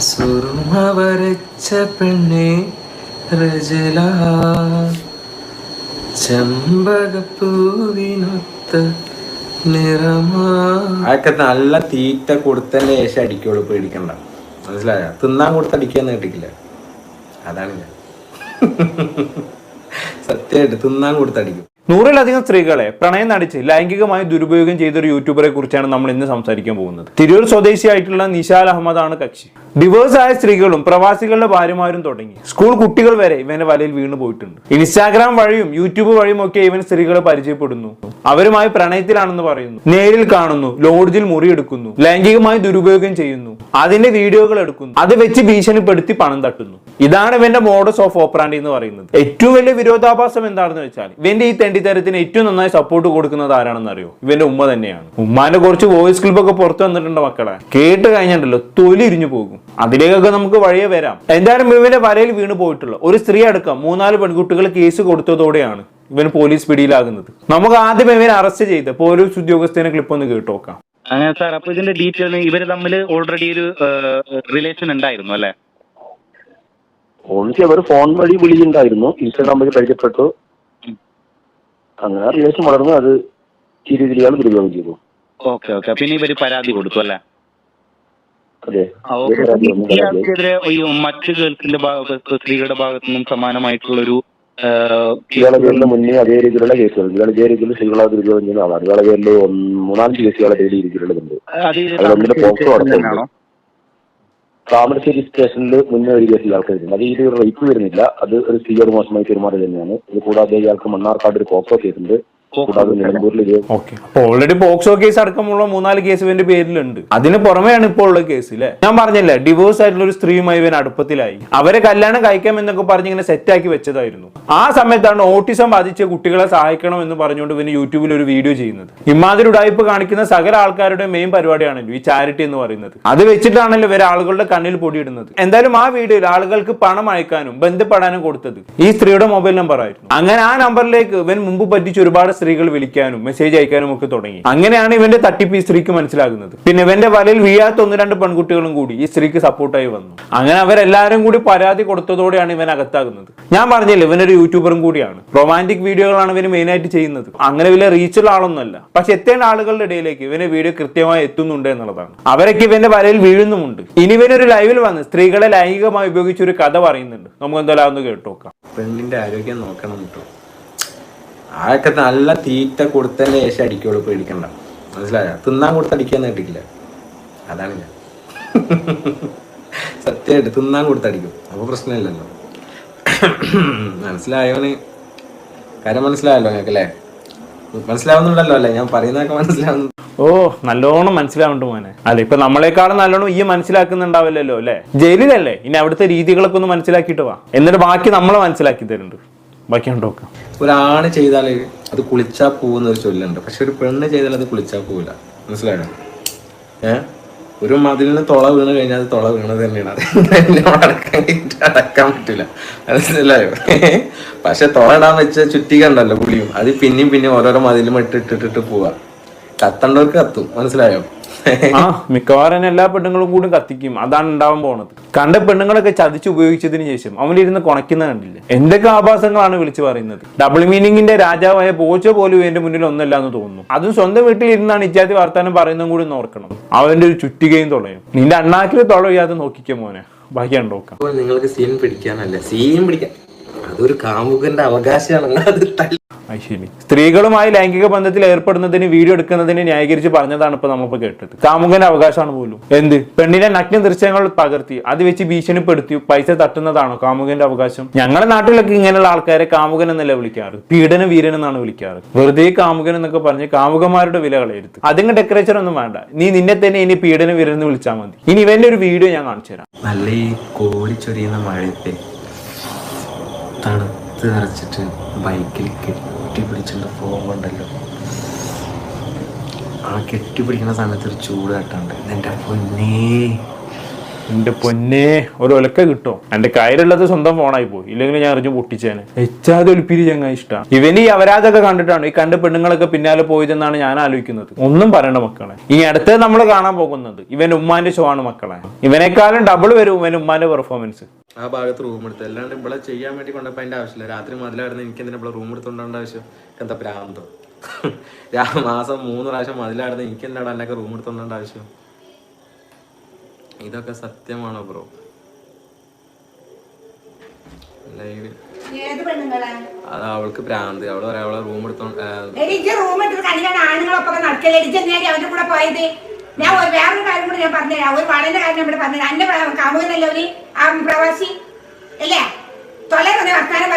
സുറുമ വരച്ച പെണ്ണെ രജല. ചെമ്പകപ്പൂവിനൊത്ത അതൊക്കെ നല്ല തീറ്റ കൊടുത്തതിന് ശേഷം അടിക്കുള്ളൂ പേടിക്കണ്ട. മനസ്സിലായ? തിന്നാൻ കൊടുത്തടിക്കാന്ന് അതാണ് ഞാൻ. സത്യമായിട്ട് തിന്നാൻ കൊടുത്തടിക്കും നൂറിലധികം സ്ത്രീകളെ പ്രണയം നടിച്ച് ലൈംഗികമായി ദുരുപയോഗം ചെയ്ത ഒരു യൂട്യൂബറെ കുറിച്ചാണ് നമ്മൾ ഇന്ന് സംസാരിക്കാൻ പോകുന്നത്. തിരൂർ സ്വദേശിയായിട്ടുള്ള നിഷാൽ അഹമ്മദാണ് കക്ഷി. ഡിവേഴ്സ് ആയ സ്ത്രീകളും പ്രവാസികളുടെ ഭാര്യമാരും തുടങ്ങി. സ്കൂൾ കുട്ടികൾ വരെ ഇവന്റെ വലയിൽ വീണു പോയിട്ടുണ്ട്. ഇൻസ്റ്റാഗ്രാം വഴിയും യൂട്യൂബ് വഴിയും ഒക്കെ ഇവൻ സ്ത്രീകളെ പരിചയപ്പെടുന്നു. അവരുമായി പ്രണയത്തിലാണെന്ന് പറയുന്നു. നേരിൽ കാണുന്നു ലോഡ്ജിൽ മുറിയെടുക്കുന്നു ലൈംഗികമായി ദുരുപയോഗം ചെയ്യുന്നു അതിന്റെ വീഡിയോകൾ എടുക്കുന്നു അത് വെച്ച് ഭീഷണിപ്പെടുത്തി പണം തട്ടുന്നു. ഇതാണ് ഇവന്റെ മോഡസ് ഓഫ് ഓപ്പറാൻഡി എന്ന് പറയുന്നത്. ഏറ്റവും വലിയ വിരോധാഭാസം എന്താണെന്ന് വെച്ചാൽ ഇവന്റെ ഈ തെണ്ടിത്തരത്തിന് ഏറ്റവും നന്നായി സപ്പോർട്ട് കൊടുക്കുന്നത് ആരാണെന്ന് അറിയോ? ഇവന്റെ ഉമ്മ തന്നെയാണ്. ഉമ്മാന്റെ കുറച്ച് വോയിസ് ക്ലിപ്പ് ഒക്കെ പുറത്തു വന്നിട്ടുണ്ട് മക്കളെ. കേട്ട് കഴിഞ്ഞിട്ടുണ്ടല്ലോ തൊലി ഇരിഞ്ഞു പോകും. അതിലേക്കൊക്കെ നമുക്ക് വഴിയെ വരാം. എന്തായാലും ഇവന്റെ വരയിൽ വീണ് പോയിട്ടുള്ള. ഒരു സ്ത്രീ അടക്കം മൂന്നാൽ പെൺകുട്ടികൾ കേസ് കൊടുത്തതോടെയാണ് ഇവൻ പോലീസ് പിടിയിലാകുന്നത്. നമുക്ക് ആദ്യം ഇവനെ അറസ്റ്റ് ചെയ്ത് പോലീസ് ഉദ്യോഗസ്ഥനെ ക്ലിപ്പ് ഒന്ന് കേട്ടു നോക്കാം. അങ്ങനെ സാർ അപ്പൊ ഇതിന്റെ ഡീറ്റെയിൽ ഇവർ തമ്മിൽ ഓൾറെഡി ഒരു റിലേഷൻ ഉണ്ടായിരുന്നു അല്ലെ? ഓൾറെഡി അവർ ഫോൺ വഴി വിളിയുണ്ടായിരുന്നു ഇൻസ്റ്റാഗ്രാം വഴി പരിചയപ്പെട്ടു. അങ്ങനെ റിലേഷൻ വളർന്നു അത് ഇയാൾ ദുരുപയോഗം ചെയ്തു. Okay okay. പിന്നെ ഇവർ പരാതി കൊടുത്തു അല്ലെ? അതെ. ആ, ഇയാൾക്കെതിരെ ഈ മറ്റ് ഗേൾസിന്റെ ഭാഗത്ത് സ്ത്രീകളുടെ ഭാഗത്തു നിന്നും സമാനമായിട്ടുള്ള ഒരു ഇയാളെ പേരിൽ മുന്നേ അതേ രീതിയിലുള്ള കേസുകൾ. ഇതേ രീതിയിൽ സ്ത്രീകളെ ദുരുപയോഗം ചെയ്യുന്ന ആളാണ്. ഇയാളെ പേരിൽ ഒന്ന് മൂന്നാലഞ്ച് കേസ് രീതിയിലുള്ളതുണ്ട് താമരശ്ശേരി സ്റ്റേഷനിൽ മുന്നേ ഒരു കേസിൽ ആൾക്കാരുണ്ട്. അത് ഇത് റേപ്പ് വരുന്നില്ല അത് ഒരു സ്ത്രീയോട് മോശമായി പെരുമാറിയത് തന്നെയാണ്. ഇത് കൂടാതെ ഇയാൾക്ക് മണ്ണാർക്കാട് ഒരു പോക്സോ കേസുണ്ട് ഓൾറെഡി പോക്സോ കേസ് അടക്കമുള്ള മൂന്നാൽ കേസ് ഇവന്റെ പേരിലുണ്ട്. അതിന് പുറമെയാണ് ഇപ്പോൾ ഉള്ള കേസ് അല്ലെ ഞാൻ പറഞ്ഞല്ലേ ഡിവോഴ്സ് ആയിട്ടുള്ള ഒരു സ്ത്രീയുമായി ഇവൻ അടുപ്പത്തിലായി. അവരെ കല്യാണം കഴിക്കാം എന്നൊക്കെ പറഞ്ഞ് ഇങ്ങനെ സെറ്റ് ആക്കി വെച്ചതായിരുന്നു. ആ സമയത്താണ് ഓട്ടിസം ബാധിച്ച കുട്ടികളെ സഹായിക്കണം എന്ന് പറഞ്ഞുകൊണ്ട് ഇവന് യൂട്യൂബിൽ ഒരു വീഡിയോ ചെയ്യുന്നത്. ഇമാതിരി ഉടായ്പ കാണിക്കുന്ന സകല ആൾക്കാരുടെ മെയിൻ പരിപാടിയാണല്ലോ ഈ ചാരിറ്റി എന്ന് പറയുന്നത്. അത് വെച്ചിട്ടാണല്ലോ ഇവർ ആളുകളുടെ കണ്ണിൽ പൊടിയിടുന്നത്. എന്തായാലും ആ വീഡിയോയിൽ ആളുകൾക്ക് പണം അയക്കാനും ബന്ധപ്പെടാനും കൊടുത്തത് ഈ സ്ത്രീയുടെ മൊബൈൽ നമ്പർ ആയിരുന്നു. അങ്ങനെ ആ നമ്പറിലേക്ക് ഇവൻ മുമ്പ് പറ്റിച്ച് ഒരുപാട് സ്ത്രീകൾ വിളിക്കാനും മെസ്സേജ് അയക്കാനും ഒക്കെ തുടങ്ങി. അങ്ങനെയാണ് ഇവന്റെ തട്ടിപ്പ് ഈ സ്ത്രീക്ക് മനസ്സിലാകുന്നത്. പിന്നെ ഇവന്റെ വലയിൽ വീഴാത്ത ഒന്ന് രണ്ട് പെൺകുട്ടികളും കൂടി ഈ സ്ത്രീക്ക് സപ്പോർട്ടായി വന്നു. അങ്ങനെ അവരെല്ലാരും കൂടി പരാതി കൊടുത്തതോടെയാണ് ഇവൻ അകത്താകുന്നത്. ഞാൻ പറഞ്ഞില്ല ഇവനൊരു യൂട്യൂബറും കൂടിയാണ്. റൊമാന്റിക് വീഡിയോകളാണ് ഇവന് മെയിൻ ആയിട്ട് ചെയ്യുന്നത്. അങ്ങനെ വലിയ റീച്ചുള്ള ആളൊന്നുമല്ല. പക്ഷെ എത്തേണ്ട ആളുകളുടെ ഇടയിലേക്ക് ഇവന്റെ വീഡിയോ കൃത്യമായി എത്തുന്നുണ്ട് എന്നുള്ളതാണ്. അവരൊക്കെ ഇവന്റെ വലയിൽ വീഴുന്നുമുണ്ട്. ഇനി ഇവനൊരു ലൈവിൽ വന്ന് സ്ത്രീകളെ ലൈംഗികമായി ഉപയോഗിച്ച് ഒരു കഥ പറയുന്നുണ്ട്. നമുക്ക് എന്തായാലും ഒന്ന് കേട്ടു നോക്കാം. പെണ്ണിന്റെ ആരോഗ്യം നോക്കണം കേട്ടോ. അതൊക്കെ നല്ല തീറ്റ കൊടുത്തതിന് ശേഷം അടിക്കുള്ളൂ പേടിക്കണ്ട. മനസ്സിലായോ? തിന്നാൻ കൊടുത്തടിക്കാന്ന് കേട്ടിട്ടില്ല. അതാണ് ഞാൻ. സത്യമായിട്ട് തിന്നാൻ കൊടുത്തടിക്കും അപ്പൊ പ്രശ്നമില്ലല്ലോ. മനസ്സിലായോന്? കാര്യം മനസ്സിലായല്ലോ ഞങ്ങൾക്ക് അല്ലേ മനസ്സിലാവുന്നുണ്ടല്ലോ അല്ലേ? ഞാൻ പറയുന്നതൊക്കെ മനസ്സിലാവുന്നു. ഓ നല്ലോണം മനസ്സിലാവുന്നുണ്ട് മോനെ. അല്ല ഇപ്പൊ നമ്മളെക്കാളും നല്ലോണം ഈ മനസ്സിലാക്കുന്നുണ്ടാവില്ലല്ലോ അല്ലെ? ജയിലിലല്ലേ? ഇനി അവിടുത്തെ രീതികളൊക്കെ ഒന്ന് മനസ്സിലാക്കിയിട്ട് വാ. എന്നിട്ട് ബാക്കി നമ്മളെ മനസ്സിലാക്കി തരുന്നുണ്ട്. ബാക്കി ഉണ്ടോക്കാം ഒരാണ് ചെയ്താൽ അത് കുളിച്ചാ പോകുന്ന ഒരു ചൊല്ലുണ്ട്. പക്ഷെ ഒരു പെണ്ണ് ചെയ്താൽ അത് കുളിച്ചാ പോവില്ല. മനസ്സിലായോ? ഏ? ഒരു മതിലിന് തുള വീണ് കഴിഞ്ഞാൽ അത് തുള വീണത് തന്നെയാണ്. അടക്കാൻ പറ്റില്ല മനസ്സിലായോ? പക്ഷെ തുള ഇടാൻ വെച്ച ചുറ്റിക ഉണ്ടല്ലോ പുളിയും. അത് പിന്നെയും പിന്നെയും ഓരോരോ മതിലും ഇട്ട് ഇട്ടിട്ടിട്ട് പോവാ. കത്തണ്ടവർക്ക് കത്തും. മനസ്സിലായോ? ആ മിക്കവാറും എല്ലാ പെണ്ണുങ്ങളും കൂടി കത്തിക്കും. അതാണ് ഉണ്ടാവാൻ പോണത്. കണ്ട പെണ്ണുങ്ങളൊക്കെ ചതിച്ച് ഉപയോഗിച്ചതിന് ശേഷം അവനിരുന്ന് കുണയ്ക്കുന്ന കണ്ടില്ല? എന്തൊക്കെ ആഭാസങ്ങളാണ് വിളിച്ചു പറയുന്നത്? ഡബിൾ മീനിങ്ങിന്റെ രാജാവായ പോച്ചോ പോലും എന്റെ മുന്നിൽ ഒന്നല്ല എന്ന് തോന്നുന്നു. അതും സ്വന്തം വീട്ടിൽ ഇരുന്നാണ് ഇജാതി വർത്താനം പറയുന്നതും കൂടി ഓർക്കണം. അവന്റെ ഒരു ചുറ്റുകയും തുളയും. നിന്റെ അണ്ണാക്കിൽ തുളയാതെ നോക്കിക്കോ മോനെ. ബാക്കിയാണ് നിങ്ങൾക്ക് സീൻ പിടിക്കാനല്ല? സീൻ പിടിക്കാൻ. അതൊരു കാമുകന്റെ അവകാശമാണ് അത് ശരി. സ്ത്രീകളുമായി ലൈംഗിക ബന്ധത്തിൽ ഏർപ്പെടുന്നതിന് വീഡിയോ എടുക്കുന്നതിന് ന്യായീകരിച്ച് പറഞ്ഞതാണ് ഇപ്പൊ നമ്മളിപ്പോ കേട്ടത്. കാമുകന്റെ അവകാശമാണ് പോലും. എന്ത്? പെണ്ണിനെ നഗ്ന ദൃശ്യങ്ങൾ പകർത്തി അത് വെച്ച് ഭീഷണിപ്പെടുത്തി പൈസ തട്ടുന്നതാണോ കാമുകന്റെ അവകാശം? ഞങ്ങളുടെ നാട്ടിലൊക്കെ ഇങ്ങനെയുള്ള ആൾക്കാരെ കാമുകൻ എന്നല്ല വിളിക്കാറ്? പീഡന വീരൻ എന്നാണ് വിളിക്കാറ്. വെറുതെ കാമുകൻ എന്നൊക്കെ പറഞ്ഞ് കാമുകന്മാരുടെ വില കളയരുത് അതിന് ഡെക്കറേച്ചർ ഒന്നും വേണ്ട. നീ നിന്നെ തന്നെ ഇനി പീഡന വീരൻ എന്ന് വിളിച്ചാൽ മതി. ഇനി ഇവന്റെ ഒരു വീഡിയോ ഞാൻ കാണിച്ചു തരാം. നല്ല ഈ കോരിച്ചൊരിയുന്ന മഴയത്തെ തണുത്ത് നിറച്ചിട്ട് ബൈക്കിൽ കെട്ടിപ്പിടിച്ചുകൊണ്ട് പോകുമ്പോണ്ടല്ലോ ആ കെട്ടിപ്പിടിക്കുന്ന സമയത്ത് ഒരു ചൂട് തട്ടുണ്ട് എന്റെ പൊന്നേ. എന്റെ പൊന്നെ ഒരു ഒലക്ക കിട്ടും. എന്റെ കയ്യിലുള്ളത് സ്വന്തം ഫോണായി പോയി. ഇല്ലെങ്കിൽ ഞാൻ അറിഞ്ഞു പൊട്ടിച്ചേനെ. എച്ചാതെ ഒലിപ്പിരി ചങ്ങായി ഇഷ്ടം. ഇവന് ഈ അവരാജൊക്കെ കണ്ടിട്ടാണ് ഈ കണ്ട് പെണ്ണുങ്ങളൊക്കെ പിന്നാലെ പോയതെന്നാണ് ഞാൻ ആലോചിക്കുന്നത്. ഒന്നും പറയണ്ട മക്കളെ. ഈ അടുത്ത് നമ്മൾ കാണാൻ പോകുന്നത് ഇവന്റെ ഉമ്മാന്റെ ഷോ ആണ് മക്കളെ. ഇവനേക്കാളും ഡബിൾ വരും ഇവന്റെ ഉമ്മാന്റെ പെർഫോമൻസ് ആ ഭാഗത്ത് റൂം എടുത്ത്. അല്ലാണ്ട് ഇവിടെ ചെയ്യാൻ വേണ്ടി കൊണ്ടപ്പോ അതിന്റെ ആവശ്യമില്ല. രാത്രി മതിലായിരുന്നു. എനിക്ക് എന്തിനാ ഇവിടെ റൂം എടുത്തോണ്ടാണ്ട ആവശ്യം? എന്താ പ്രാന്തോ മാസം മൂന്ന് പ്രാവശ്യം മതിലായിരുന്നു. എനിക്ക് എന്താണ് എന്നൊക്കെ റൂം എടുത്തോണ്ടാണ്ട ആവശ്യം? ഇതൊക്കെ സത്യമാണോ ബ്രോ? ലൈവ് അത് അവൾക്ക് പ്രാന്ത് അവൾ പറയാ അവളെ റൂം എടുത്തോണ്ട് റൂം എടുത്ത് ആണുങ്ങളൊപ്പം നടക്കല്ലേ? കൂടെ പോയത്? ഞാൻ വേറൊരു കാര്യം കൂടി ഞാൻ പറഞ്ഞുതരാം. ഒരു വളരെ കാര്യം ഇവിടെ പറഞ്ഞുതരാം. എന്റെ കാമുകനല്ലോ ഒരു ആ പ്രവാസി? അല്ലേ? തൊള്ളേ തന്നെ വർത്താനം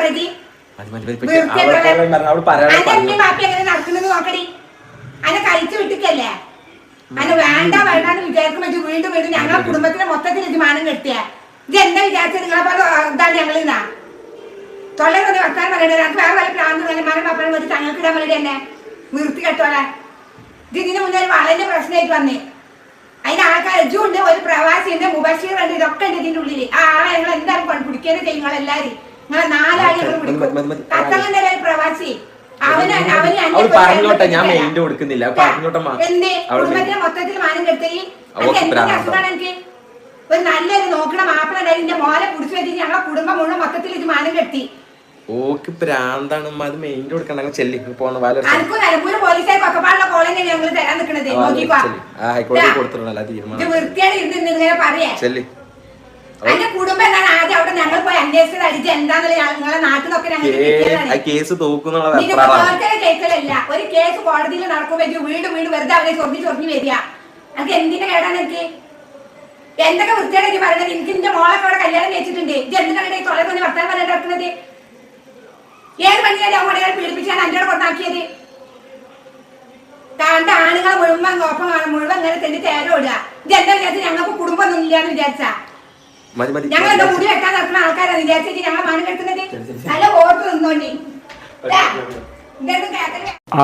എങ്ങനെ നടക്കുന്നത് നോക്കടി. അന്നെ കഴിച്ചു വിട്ടിക്കല്ലേ അന്നെ വേണ്ട വേണ്ടാന്ന് വിചാരിക്കുമ്പോ ഇത് വീണ്ടും വീണ്ടും ഞങ്ങളെ കുടുംബത്തിലെ മൊത്തത്തിൽ ഇത് മാനം കെട്ടിയ. ഇത് എന്താ വിചാരിച്ചത്? നിങ്ങളെ പോലെ ഇതാണ് ഞങ്ങളിന്നാ തൊള്ളേ തന്നെ വർത്താനം പറയണേ ഞങ്ങൾക്ക് വേറെ വല്ല പ്രാന്ത് മരം മകൻ പപ്പഴം വെച്ച് തങ്ങൾക്ക് ഇടാൻ വേണ്ടി തന്നെ നിർത്തി കെട്ടോളെ ഇത് ഇതിന് മുന്നേ ഒരു വളരെ പ്രശ്നമായിട്ട് വന്നേ. അതിന് ആൾക്കാർ ഉണ്ട് ഒരു പ്രവാസിന്റെ മുബഷീർ ഉണ്ട് ഇതൊക്കെ ഉണ്ട് ഇതിന്റെ ഉള്ളിൽ. ആ ആളെ ഞങ്ങൾ എന്തായാലും പിടിക്കുന്നത് ചെയ്യും നിങ്ങൾ നിങ്ങളെ നാലാളി പിടിക്കും. ഒരു പ്രവാസി. അവൾ പറഞ്ഞോട്ടെ, ഞാൻ. മൈൻഡ് കൊടുക്കുന്നില്ല. പറഞ്ഞോട്ടെ, മൊത്തത്തിൽ മാനം എനിക്ക് ഒരു നല്ലൊരു നോക്കണ മാപ്പിള എന്റെ മോനെ പിടിച്ചു വെച്ചിട്ട് ഞങ്ങളെ കുടുംബം മുഴുവൻ മൊത്തത്തിൽ ഇത് മാനം കെട്ടി. ഓക്ക് പ്രാന്താണ് അത് മെയിന്റെ കൊടുക്കണ്ട. ചെല്ലി പോണ വാല പോലീസായി കൊക്കപ്പാടുള്ള കോളേജ് ഞങ്ങൾ തരാൻ നിൽക്കണത് നോക്കിക്കോ. കൊടുത്തിട്ടുണ്ടല്ലോ ഇത്. തീരുമാനം. വൃത്തിയാണ് ഇരുന്ന് ഇങ്ങനെ പറയാ. ചെല്ലി. അതിന്റെ കുടുംബം എന്താണ്? ആദ്യം അവിടെ ഞങ്ങൾ പോയി അന്വേഷിച്ചത് അടിച്ച് എന്താന്നുള്ള നിങ്ങളെ നാട്ടിൽ നിന്നൊക്കെ ഞങ്ങൾ ആ കേസ് തോക്കുന്നുള്ള കേൾക്കലല്ല ഒരു കേസ് കോടതിയിൽ നടക്കുമ്പോ എനിക്ക് വീട് വീട് വെറുതെ അവരെ ചൊറിഞ്ഞ് ചൊറിഞ്ഞ് വരിക. എനിക്ക് എന്തിന്റെ കേടാണ് എനിക്ക് എന്തൊക്കെ വൃത്തിയാണ് പറയുന്നത് എനിക്ക് എന്റെ മോളൊക്കെ അവിടെ കല്യാണം കഴിച്ചിട്ടുണ്ട്. ഇത് എന്തിനാണ് ഈ തന്നെ വർത്താൻ നടക്കുന്നത്? ഏത് പണിയാണ് അവളെ പീഡിപ്പിച്ചാണ് അന്റെ കൊണ്ടാക്കിയത്? കണ്ട ആണുങ്ങളെ മുഴുവൻ ഒപ്പം മുഴുവൻ ഇങ്ങനെ തെണ്ടി തേരോടുക. ഇത് എന്താ വിചാരിച്ച ഞങ്ങൾക്ക് കുടുംബം ഒന്നും ഇല്ലാന്ന് വിചാരിച്ചാ. മതി മതി. ഞങ്ങൾ മുടി വെട്ടാൻ നടക്കുന്ന ആൾക്കാരാണ് വിചാരിച്ചിട്ട് ഞങ്ങൾ മാനം കെട്ടുന്നത് നല്ല ഓർത്ത് നിന്നോണ്ടി.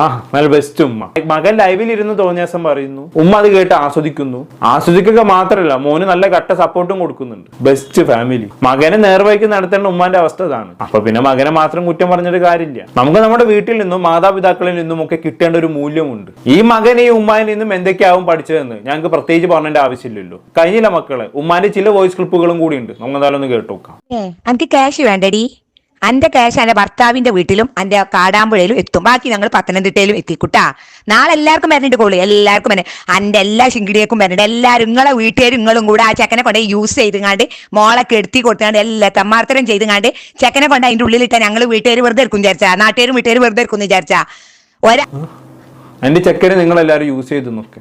ആ നല്ല ബെസ്റ്റ് ഉമ്മ. മകൻ ലൈവിൽ ഇരുന്ന് തോന്നിയ ദിവസം പറയുന്നു. ഉമ്മ അത് കേട്ട് ആസ്വദിക്കുന്നു. ആസ്വദിക്കുക മാത്രമല്ല മോന് നല്ല കട്ട സപ്പോർട്ടും കൊടുക്കുന്നുണ്ട്. ബെസ്റ്റ് ഫാമിലി മകനെ നേർവഴിക്ക് നടത്തേണ്ട ഉമ്മാന്റെ അവസ്ഥ ഇതാണ്. അപ്പൊ പിന്നെ മകനെ മാത്രം കുറ്റം പറഞ്ഞിട്ട് കാര്യമില്ല. നമുക്ക് നമ്മുടെ വീട്ടിൽ നിന്നും മാതാപിതാക്കളിൽ നിന്നും ഒക്കെ കിട്ടേണ്ട ഒരു മൂല്യമുണ്ട്. ഈ മകൻ ഈ ഉമ്മാനിൽ നിന്നും എന്തൊക്കെയാവും പഠിച്ചതെന്ന് ഞങ്ങൾക്ക് പ്രത്യേകിച്ച് പറഞ്ഞേണ്ട ആവശ്യമില്ലല്ലോ. കഴിഞ്ഞില്ല മക്കളെ ഉമ്മാന്റെ ചില വോയിസ് ക്ലിപ്പുകളും കൂടി ഉണ്ട് നമുക്ക് എന്തായാലും ഒന്ന് കേട്ടോക്കാം ക്യാഷ് വേണ്ടടി? അന്റെ ക്യാഷ് എന്റെ ഭർത്താവിന്റെ വീട്ടിലും എന്റെ കാടാമ്പുഴയിലും എത്തും. ബാക്കി ഞങ്ങൾ പത്തനംതിട്ടയിലും എത്തിക്കൂട്ടാ. നാളെ എല്ലാവർക്കും വരണിട്ട് കോൾ. എല്ലാവർക്കും വരണേ അന്റെ എല്ലാ ശിങ്കിടിയേക്കും വരണ്ട. എല്ലാവരും നിങ്ങളെ വീട്ടുകാരും നിങ്ങളും കൂടെ ആ ചെക്കനെ കൊണ്ട് യൂസ് ചെയ്തുങ്ങാണ്ട് മോളെ കെടുത്തി കൊടുത്തുകൊണ്ട് എല്ലാ തമ്മാർത്തരം ചെയ്തുങ്ങാണ്ട് ചെക്കനെ കൊണ്ട് അതിന്റെ ഉള്ളിലിട്ട ഞങ്ങൾ വീട്ടുകാർ വെറുതെ എടുക്കും വിചാരിച്ചാ. നാട്ടുകാരും വീട്ടുകാർ വെറുതെ എടുക്കും വിചാരിച്ചാ. ഒരാ എന്റെ ചെക്കനെ നിങ്ങൾ എല്ലാരും യൂസ് ചെയ്തു നോക്കെ.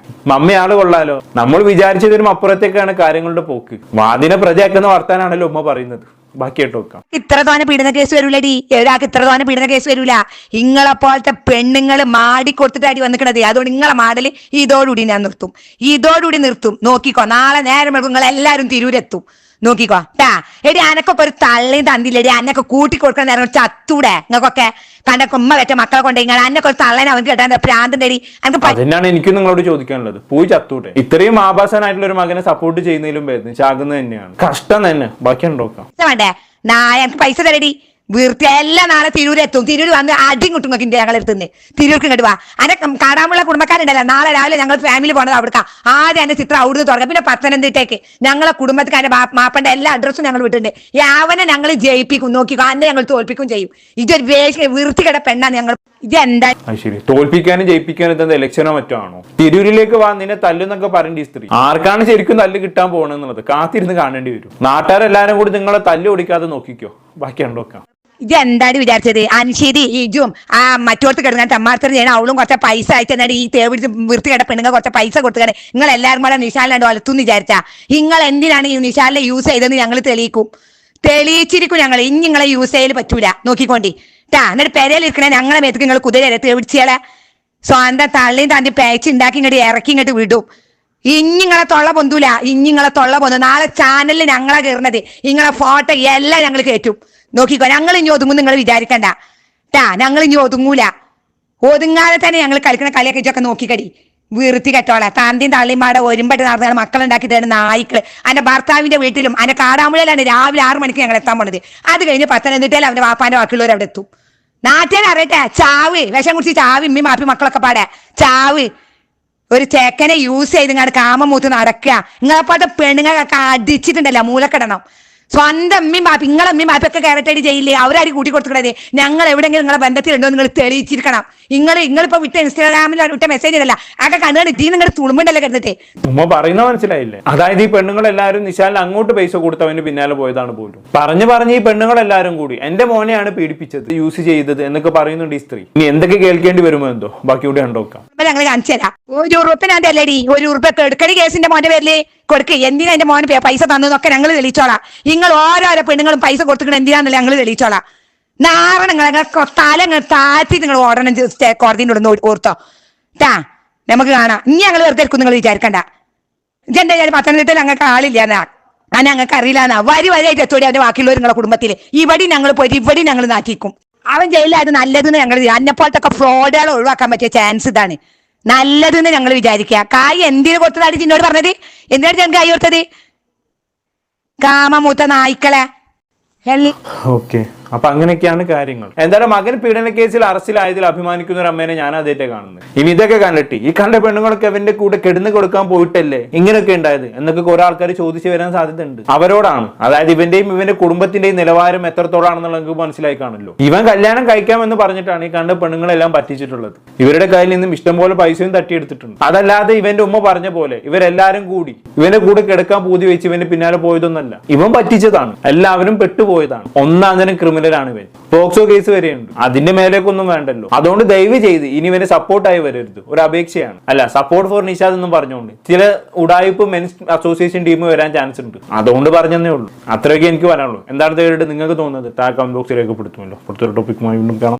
ആൾ കൊള്ളാലോ. നമ്മൾ വിചാരിച്ചതിനും അപ്പുറത്തേക്കാണ് കാര്യങ്ങളുടെ പോക്ക്. വാദിനെ പ്രജയാക്കുന്ന വർത്താനാണല്ലോ ഉമ്മ പറയുന്നത്. ബാക്കി കേട്ടോ നോക്കാം. ഇത്ര തോനെ പീഡന കേസ് വരൂലടി. ഒരാൾക്ക് ഇത്ര തോനെ പീഡന കേസ് വരൂല. ഇങ്ങളെ പോലത്തെ പെണ്ണുങ്ങൾ മാടി കൊടുത്തിട്ട് അടി വന്നിക്കണത് അതുകൊണ്ട് നിങ്ങളെ മാടൽ ഇതോടുകൂടി ഞാൻ നിർത്തും. ഇതോടുകൂടി നിർത്തും. നോക്കിക്കോ നാളെ നേരം നിങ്ങൾ എല്ലാവരും തിരൂരെത്തും. നോക്കിക്കോ. ടാ എടി അനക്കൊക്കെ ഒരു തള്ളയും തന്നില്ലടി അന്നൊക്കെ കൂട്ടി കൊടുക്കണ നേരം ചത്തൂടെ. നിങ്ങൾക്കൊക്കെ കണ്ട ഉമ്മ വെച്ച മക്കളെ കൊണ്ട് നിങ്ങൾ അന്നൊക്കെ ഒരു തള്ളേനെ അവൻ കേട്ടാ പ്രാന്തണ്ടടി. അനക്ക് അതിനാണ് എനിക്ക് നിങ്ങളോട് ചോദിക്കാനുള്ളത്. പോയി ചത്തൂട്ടെ ഇത്രയും ആഭാസനായിട്ടുള്ള ഒരു മകനെ സപ്പോർട്ട് ചെയ്യുന്നതിലും ഭേദം ചാകുന്നത് തന്നെയാണ്. കഷ്ടം തന്നെ. ബാക്കി ഉണ്ടോക്കാം വേണ്ടേ? നായ എനിക്ക് പൈസ തരടി. വീർത്തി എല്ലാം നാളെ തിരൂരെത്തും തിരൂർ വന്ന് അടിയും കിട്ടും ഇന്ത്യ ഞങ്ങൾ എടുത്തുനിന്ന് തിരൂർക്ക് ഇങ്ങോട്ട് വാ. അനെ കാടാമുള്ള കുടുംബക്കാരുണ്ടല്ലോ. നാളെ രാവിലെ ഞങ്ങൾ ഫാമിലി പോണത് അവിടുത്തെ ആദ്യം എന്റെ ചിത്രം അവിടുന്ന് തുടങ്ങാം പിന്നെ പത്തനംതിട്ടേക്ക് ഞങ്ങളെ കുടുംബത്തിക്കാരുടെ മാപ്പന്റെ എല്ലാ അഡ്രസ്സും ഞങ്ങൾ വിട്ടിട്ടുണ്ട്. യാവനെ ഞങ്ങൾ ജയിപ്പിക്കും നോക്കിക്കും. അന്നെ ഞങ്ങൾ തോൽപ്പിക്കും ചെയ്യും. ഇതൊരു വീർത്തി കട പെണ്ണാണ് ഞങ്ങൾ. ഇത് എന്താ ശരി. തോൽപ്പിക്കാനും ജയിപ്പിക്കാനും ഇതെന്താ ഇലക്ഷനോ മറ്റോ ആണോ? തിരൂരിലേക്ക് വാ നിന്നെ തല്ലുന്നൊക്കെ പറഞ്ഞ സ്ത്രീ. ആർക്കാണ് ശരിക്കും തല്ല് കിട്ടാൻ പോണെന്നുള്ളത്? കാത്തിരുന്ന് കാണേണ്ടി വരും. നാട്ടുകാരെല്ലാരും കൂടി നിങ്ങളെ തല്ല് ഓടിക്കാതെ നോക്കിക്കോ. ബാക്കി കണ്ടോക്കാം ഇതെന്താണ് വിചാരിച്ചത്? അൻഷിദി ഇജും ആ മറ്റോടത്ത് കിടങ്ങാൻ തമ്മാർത്തരം ചെയ്യണം അവളും കുറച്ച് പൈസ അയച്ചെന്നാണ് ഈ തേവിടിച്ച് വൃത്തികെട്ട പെണ്ണുങ്ങൾ കുറച്ച് പൈസ കൊടുത്തുകയാണ് നിങ്ങൾ എല്ലാവരും കൂടെ നിശാലിനെ വളർത്തും വിചാരിച്ചാ. നിങ്ങൾ എന്തിനാണ് ഈ നിശാലിനെ യൂസ് ചെയ്തതെന്ന് ഞങ്ങൾ തെളിയിക്കും. തെളിയിച്ചിരിക്കും ഞങ്ങൾ ഇനി നിങ്ങളെ യൂസ് ചെയ്യൽ പറ്റൂല. നോക്കിക്കോണ്ടി. ട്ടാ എന്നിട്ട് പെരയിലിരിക്കണേ ഞങ്ങളെ മേത്തേക്ക് നിങ്ങൾ കുതിര തേവിടിച്ചാളെ സ്വന്തം തള്ളിയും തന്റെ പേച്ച് ഉണ്ടാക്കി ഇങ്ങോട്ട് ഇറക്കി ഇങ്ങോട്ട് വിടും. ഇഞ്ഞിങ്ങളെ തൊള്ള പൊന്തൂല. ഇഞ്ഞിങ്ങളെ തൊള്ള പൊന്തു. നാളെ ചാനലിൽ ഞങ്ങളെ കയറുന്നത് ഇങ്ങളെ ഫോട്ടോ എല്ലാം ഞങ്ങൾ കയറ്റും നോക്കിക്കോ ഞങ്ങൾ ഇനി ഒതുങ്ങും നിങ്ങൾ വിചാരിക്കണ്ട. ട്ടാ ഞങ്ങൾ ഇനി ഒതുങ്ങൂല. ഒതുങ്ങാതെ തന്നെ ഞങ്ങൾ കളിക്കണ കളിയൊക്കെ ഇതൊക്കെ നോക്കിക്കടി. വീർത്തി കെട്ടോളെ. താന്തിയും തള്ളിമാടെ ഒരുമ്പട്ട് നടന്നാണ് മക്കളുണ്ടാക്കി തരുന്ന നായ്ക്കൾ. അന്റെ ഭർത്താവിന്റെ വീട്ടിലും അന്റെ കാടാമ്പുഴയിലാണ് രാവിലെ ആറു മണിക്ക് ഞങ്ങൾ എത്താൻ പോണത്. അത് കഴിഞ്ഞ് പത്തനംതിട്ടയിൽ അവന്റെ വാപ്പാന്റെ ബാക്കിയുള്ളവർ അവിടെ എത്തും. നാട്ടിൽ അറിയട്ടെ ചാവ് വിഷം കുടിച്ച് ചാവ് ഇമ്മി മാപ്പി മക്കളൊക്കെ പാടെ. ചാവ്. ഒരു ചേക്കനെ യൂസ് ചെയ്ത് ഇങ്ങോട്ട് കാമം മൂത്ത് നടക്കുക. നിങ്ങളെപ്പോഴത്തെ പെണ്ണുങ്ങളൊക്കെ അടിച്ചിട്ടുണ്ടല്ലോ മൂലക്കിടണം. സ്വന്തം അമ്മയും മാപ്പി നിങ്ങളെ അമ്മയും മാപ്പിയൊക്കെ കയറട്ടടി ചെയ്യില്ലേ അവരാരും കൂട്ടി കൊടുത്തിട്ടേ ഞങ്ങൾ എവിടെയെങ്കിലും നിങ്ങളെ ബന്ധത്തിലുണ്ടോ നിങ്ങൾ തെളിയിച്ചിരിക്കണം. നിങ്ങൾ നിങ്ങളിപ്പോ വിട്ട ഇൻസ്റ്റാഗ്രാമിൽ വിട്ട മെസ്സേജ് ഇടല്ല. അതൊക്കെ കണ്ടുകൊണ്ട് ഇതീ നിങ്ങൾ തുളുമ്പുണ്ടല്ലോ കിടന്നിട്ട് ഉമ്മ പറയുന്ന മനസ്സിലായില്ലേ? അതായത് ഈ പെണ്ണുങ്ങളെല്ലാരും നിശാലിന് അങ്ങോട്ട് പൈസ കൊടുത്തവന് പിന്നാലെ പോയതാണ് പോലും. പറഞ്ഞു പറഞ്ഞ് ഈ പെണ്ണുങ്ങളെല്ലാരും കൂടി എന്റെ മോനെയാണ് പീഡിപ്പിച്ചത് യൂസ് ചെയ്തത് എന്നൊക്കെ പറയുന്നുണ്ട് ഈ സ്ത്രീ. ഇനി എന്തൊക്കെ കേൾക്കേണ്ടി വരുമോ എന്തോ? ബാക്കി കൂടി കണ്ടോക്കാം. ഞങ്ങൾ കാണിച്ചു തരാം. ഒരു ഉറുപ്പിനാന്റെ അല്ലേടി ഒരു ഉറുപ്പ് എടുക്കടി കേസിന്റെ മോന്റെ പേരിൽ. കൊടുക്ക്. എന്തിനാ എന്റെ മോന് പൈസ തന്നതൊക്കെ ഞങ്ങൾ തെളിയിച്ചോളാം. നിങ്ങൾ ഓരോരോ പെണ്ണുങ്ങളും പൈസ കൊടുത്തിട്ട് എന്തിനാന്നല്ലേ ഞങ്ങൾ തെളിയിച്ചോളാം. നാറണങ്ങൾ തല നിങ്ങൾ താഴ്ത്തി നിങ്ങൾ ഓടണം കോടതിന്റെ ഉടനെ ഓർത്തോ. താ നമുക്ക് കാണാം. ഇനി ഞങ്ങൾ വെറുതെ നിങ്ങൾ വിചാരിക്കണ്ട. ഇതെന്താ ഞാൻ പത്തനംതിട്ടയിൽ ഞങ്ങൾക്ക് ആളില്ല എന്നാ? ഞാൻ ഞങ്ങൾക്ക് അറിയില്ല എന്നാ? വരി വരിയായിട്ട് എത്തോടി അവന്റെ ബാക്കിയുള്ളവർ നിങ്ങളുടെ കുടുംബത്തിൽ ഇവിടെ ഞങ്ങൾ പോയി ഇവിടെ ഞങ്ങൾ നാട്ടിക്കും അവൻ ജയിലായത് നല്ലതെന്ന് ഞങ്ങൾ അന്നെപ്പോലത്തൊക്കെ ഫ്രോഡുകൾ ഒഴിവാക്കാൻ പറ്റിയ ചാൻസ് ഇതാണ്. നല്ലതെന്ന് ഞങ്ങൾ വിചാരിക്കുക കായ് എന്തിനു കൊടുത്തതാണ് ചിന്നോട് പറഞ്ഞത്? എന്തിനാണ് ഞാൻ കായ് കൊടുത്തത്? കാമമൂത്ത നായ്ക്കളെ. ഓക്കെ. അപ്പൊ അങ്ങനെയൊക്കെയാണ് കാര്യങ്ങൾ. എന്തായാലും മകൻ പീഡന കേസിൽ അറസ്റ്റിലായതിൽ അഭിമാനിക്കുന്ന ഒരു അമ്മേനെ ഞാൻ ആദ്യമായിട്ട് കാണുന്നത്. ഇനി ഇതൊക്കെ കണ്ടിട്ട് ഈ കണ്ട പെണ്ണുങ്ങളൊക്കെ അവന്റെ കൂടെ കിടന്നു കൊടുക്കാൻ പോയിട്ടല്ലേ ഇങ്ങനെയൊക്കെ ഉണ്ടായത് എന്നൊക്കെ കുറെ ആൾക്കാർ ചോദിച്ചു വരാൻ സാധ്യതയുണ്ട്. അവരോടാണ്. അതായത് ഇവന്റെയും ഇവന്റെ കുടുംബത്തിന്റെയും നിലവാരം എത്രത്തോളാണെന്നുള്ളത് നിങ്ങൾക്ക് മനസ്സിലായി കാണുമല്ലോ. ഇവൻ കല്യാണം കഴിക്കാമെന്ന് പറഞ്ഞിട്ടാണ് ഈ കണ്ട പെണ്ണുങ്ങളെല്ലാം പറ്റിച്ചിട്ടുള്ളത്. ഇവരുടെ കയ്യിൽ നിന്നും ഇഷ്ടംപോലെ പൈസയും തട്ടിയെടുത്തിട്ടുണ്ട്. അതല്ലാതെ ഇവന്റെ ഉമ്മ പറഞ്ഞ പോലെ ഇവരെല്ലാരും കൂടി ഇവന്റെ കൂടെ കിടക്കാൻ പൂതി വെച്ച് ഇവന്റെ പിന്നാലെ പോയതൊന്നല്ല. ഇവൻ പറ്റിച്ചതാണ്. എല്ലാവരും പെട്ടുപോയതാണ്. ഒന്നാം തരം ക്രിമിനലാണ് ഇവൻ പോക്സോ കേസ് വരെയുണ്ട്. അതിന്റെ മേലേക്കൊന്നും വേണ്ടല്ലോ. അതുകൊണ്ട് ദയവ് ചെയ്ത് ഇനി ഇവന് സപ്പോർട്ടായി വരരുത്. ഒരു അപേക്ഷയാണ്. അല്ല സപ്പോർട്ട് ഫോർ നിഷാദ് എന്നും പറഞ്ഞുകൊണ്ട് ചില ഉടായ്പ് മെൻസ് അസോസിയേഷൻ ടീം വരാൻ ചാൻസ് ഉണ്ട്. അതുകൊണ്ട് പറഞ്ഞതേ ഉള്ളൂ. അത്രയൊക്കെ എനിക്ക് പറയാനുള്ളൂ. എന്താണ് നിങ്ങൾക്ക് തോന്നുന്നത്? താഴെ കമന്റ് ബോക്സിൽ രേഖപ്പെടുത്തുമല്ലോ. അടുത്തൊരു ടോപ്പിക്കുമായി വീണ്ടും കാണാം.